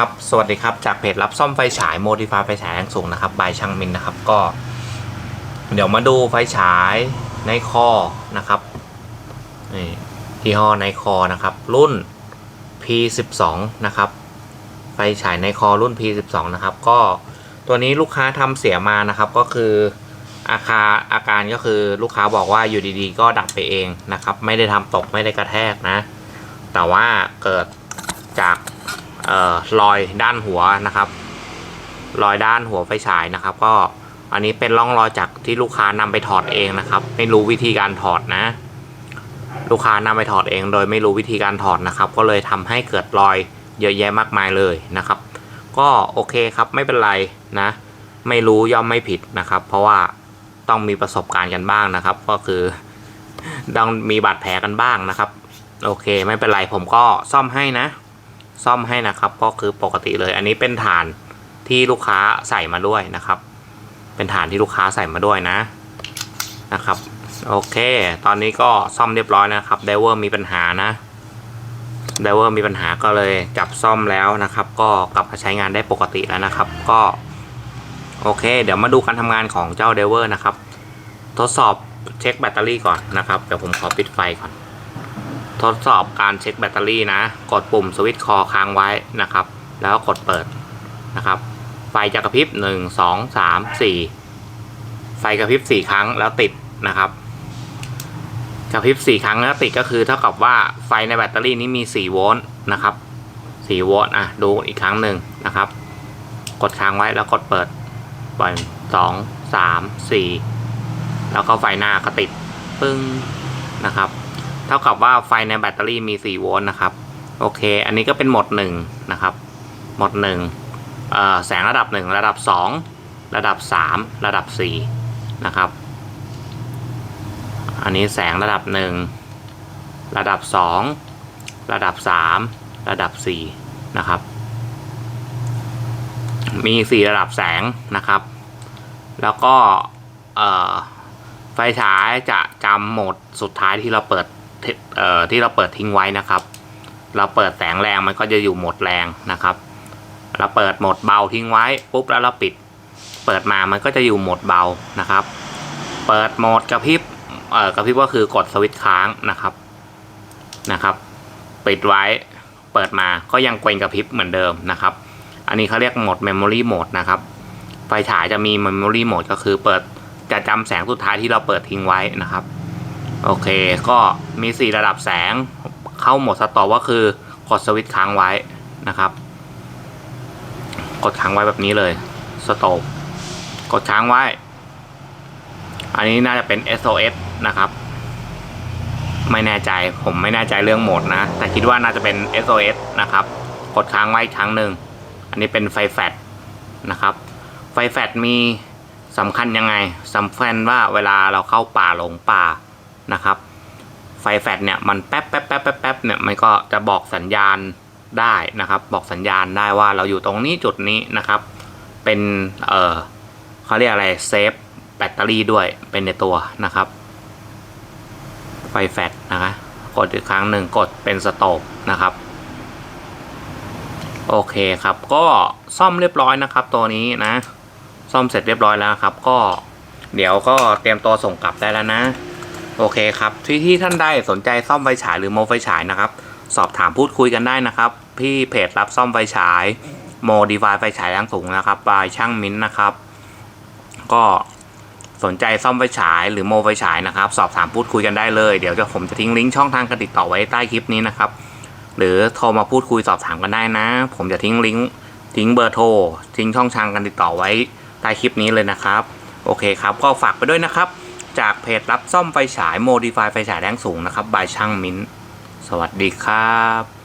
ครับ สวัสดีครับจากเพจรับซ่อมไฟฉาย Modify ไฟฉายแรงสูงนะครับบายช่างมินนะครับก็ เดี๋ยวมาดูไฟฉายในคอนะครับนี่ที่ห้อในคอนะครับ รุ่น P12 นะครับ ไฟฉายในคอรุ่น P12 นะครับ ก็ตัวนี้ลูกค้าทำเสียมานะครับ ก็คืออาคาอาการก็คือลูกค้าบอกว่าอยู่ดีๆ ก็ดับไปเองนะครับ ไม่ได้ทำตกไม่ได้กระแทกนะ แต่ว่าเกิดจาก ออรอยด้านหัวนะครับ รอยด้านหัวไฟฉายนะครับ ก็อันนี้เป็นร่องรอยจากที่ลูกค้านำไปถอดเองนะครับ ไม่รู้วิธีการถอดนะ ลูกค้านำไปถอดเอง โดยไม่รู้วิธีการถอดนะครับ ก็เลยทำให้เกิดรอยเยอะแยะมากมายเลยนะครับ ก็โอเคครับไม่เป็นไรนะ ไม่รู้ย่อมไม่ผิดนะครับ เพราะว่าต้องมีประสบการณ์กันบ้างนะครับ ก็คือต้องมีบาดแผลกันบ้างนะครับ โอเค ไม่เป็นไรผมก็ซ่อมให้นะ ซ่อมให้นะครับ ก็คือปกติเลย อันนี้เป็นฐานที่ลูกค้าใส่มาด้วยนะครับ เป็นฐานที่ลูกค้าใส่มาด้วยนะนะครับ โอเค ตอนนี้ก็ซ่อมเรียบร้อยนะครับไดเวอร์มีปัญหานะไดเวอร์มีปัญหาก็เลยจับซ่อมแล้วนะครับ ก็กลับมาใช้งานได้ปกติแล้วนะครับ ก็โอเค เดี๋ยวมาดูการทำงานของเจ้าไดเวอร์นะครับ ทดสอบเช็คแบตเตอรี่ก่อนนะครับ เดี๋ยวผมขอปิดไฟก่อน ทดสอบการเช็คแบตเตอรี่นะ กดปุ่มสวิตช์คอค้างไว้นะครับ แล้วกดเปิดนะครับ ไฟจะกระพริบ 1 2 3 4 ไฟกระพริบ 4 ครั้งแล้วติดนะครับ กระพริบ 4 ครั้งแล้วติดก็คือเท่ากับว่าไฟในแบตเตอรี่นี้มี 4 โวลต์นะครับ4โวลต์อะดูอีกครั้งหนึ่งนะครับ กดค้างไว้แล้วกดเปิดปล่อย2 3 4แล้วก็ไฟหน้าก็ติด ปึ้งนะครับ เท่ากับว่าไฟในแบตเตอรี่มี4โวลต์นะครับ โอเค อันนี้ก็เป็นโหมด1นะครับ โหมด1เอ่อแสงระดับ 1 ระดับ 2 ระดับ 3 ระดับ 4 นะครับ อันนี้แสงระดับ 1 ระดับ 2 ระดับ 3 ระดับ 4 นะครับ มี 4 ระดับแสงนะครับ แล้วก็ไฟฉายจะจำโหมดสุดท้ายที่เราเปิด ที่เราเปิดทิ้งไว้นะครับ เราเปิดแสงแรงมันก็จะอยู่หมดแรงนะครับ เราเปิดโหมดเบาทิ้งไว้ปุ๊บแล้วเราปิด เปิดมามันก็จะอยู่โหมดเบานะครับ เปิดโหมดกระพริบเอ่อกระพริบก็คือกดสวิตช์ค้างนะครับนะครับ ปิดไว้เปิดมาก็ยังเกวงกระพริบเหมือนเดิมนะครับ อันนี้เขาเรียกโหมด Memory Mode นะครับ ไฟฉายจะมี Memory Mode ก็คือเปิดจะจำแสงสุดท้ายที่เราเปิดทิ้งไว้นะครับ โอเคก็มี 4 ระดับแสงเข้าโหมดสต็อปก็คือกดสวิตช์ค้างไว้นะครับ กดค้างไว้แบบนี้เลยสต็อปกดค้างไว้ อันนี้น่าจะเป็น SOS นะครับ ไม่แน่ใจผมไม่แน่ใจเรื่องโหมดนะ แต่คิดว่าน่าจะเป็น SOS นะครับ กดค้างไว้ครั้งหนึ่งอันนี้เป็นไฟแฟลชนะครับ ไฟแฟลชมีสำคัญยังไงสำคัญว่าเวลาเราเข้าป่าหลงป่า นะครับ ไฟแฟลชเนี่ยมันแป๊บแป๊บแป๊บแป๊บแป๊บเนี่ยมันก็จะบอกสัญญาณได้นะครับ บอกสัญญาณได้ว่าเราอยู่ตรงนี้จุดนี้นะครับ เป็นเออเขาเรียกอะไรเซฟแบตเตอรี่ด้วยเป็นในตัวนะครับ ไฟแฟลชนะคะกดอีกครั้งหนึ่งกดเป็นสโตปนะครับโอเคครับก็ซ่อมเรียบร้อยนะครับ ตัวนี้นะ ซ่อมเสร็จเรียบร้อยแล้วครับ ก็เดี๋ยวก็เตรียมตัวส่งกลับได้แล้วนะ โอเคครับที่ที่ท่านใดสนใจซ่อมไฟฉายหรือโมไฟฉายนะครับ สอบถามพูดคุยกันได้นะครับที่เพจรับซ่อมไฟฉายโมดีฟายไฟฉายแรงสูงนะครับบายช่างมิ้นท์นะครับ ก็สนใจซ่อมไฟฉายหรือโมไฟฉายนะครับ สอบถามพูดคุยกันได้เลยเดี๋ยวจะผมจะทิ้งลิงก์ช่องทางการติดต่อไว้ใต้คลิปนี้นะครับ หรือโทรมาพูดคุยสอบถามกันได้นะ ผมจะทิ้งลิงก์ทิ้งเบอร์โทรทิ้งช่องทางการติดต่อไว้ใต้คลิปนี้เลยนะครับ โอเคครับ ก็ฝากไปด้วยนะครับ จากเพจรับซ่อมไฟฉายโมดิฟายไฟฉายแรงสูงนะครับบายช่างมิ้นสวัสดีครับ